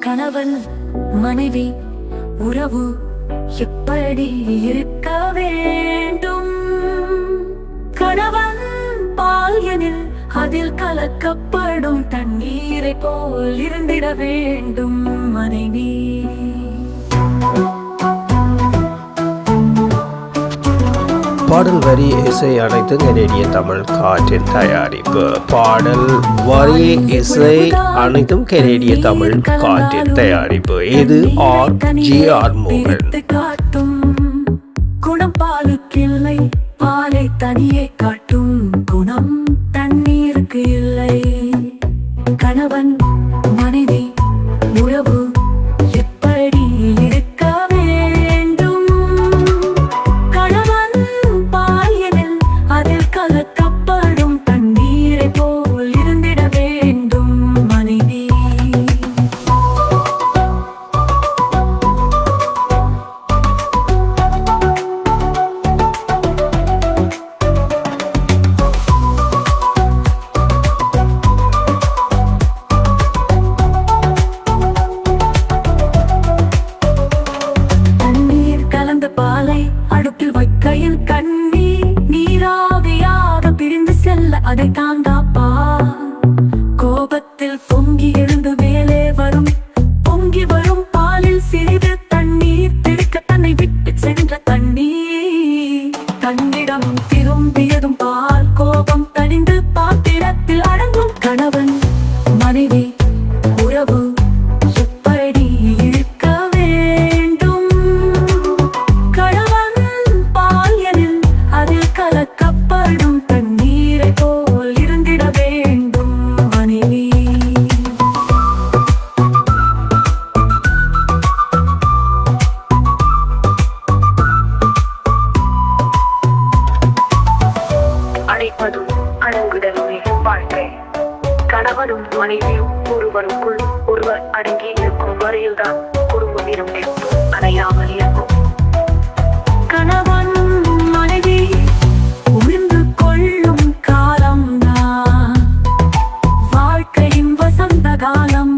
கணவன் மனைவி உறவு எப்படி இருக்க வேண்டும்? கணவன் பால்யனில் அதில் கலக்கப்படும் தண்ணீரை போல் இருந்திட வேண்டும் மனைவி. பாடல் வரி இசை அனைத்து கனேடிய தமிழ் காற்றின் தயாரிப்பு. பாடல் வரி இசை அனைத்தும் கனேடிய தமிழ் காற்றின் தயாரிப்பு. இது ஆர். ஜி. ஆர். மோகன். காட்டும் குணம் பாலுக்கில்லை பாலை தனியே காட்டும் குணம் தண்ணீருக்கு இல்லை. கணவன் மனைவி உறவு தன்னிடம் திரும்பியதும் பால் கோபம் தணிந்து பாத்திரத்தில் அடங்கும் கணவன் மனைவி உறவு. அழைப்பதும் அடங்குதலுமே வாழ்க்கை. கணவனும் மனைவியும் ஒருவருக்குள் ஒருவர் அடங்கி இருக்கும் வரையில்தான் குடும்பம் எனும் நெருப்பு அணையாமல் இருக்கும். கணவன் மனைவி கொள்ளும் வாழ்க்கையின் வசந்த காலம்